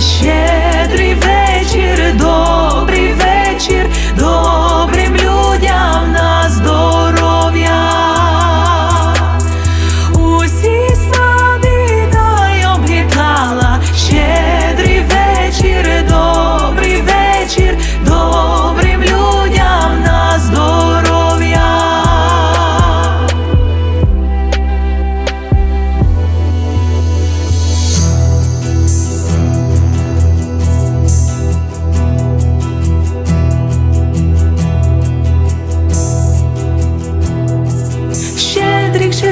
谢。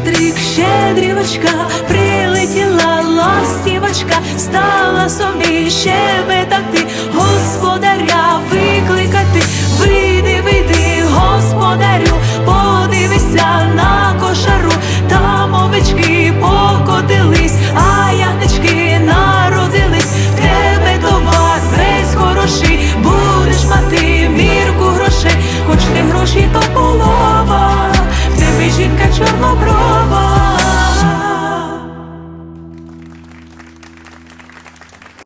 Щедрик, щедрівочка, прилетіла ластівочка, стала собі щебетати, господаря викликати, вийди, вийди, господарю, подивися на кошару, там овечки покотились, а ягнички народились, в тебе товар весь хороший, будеш мати мірку грошей, хоч не гроші, то полова чорноброва.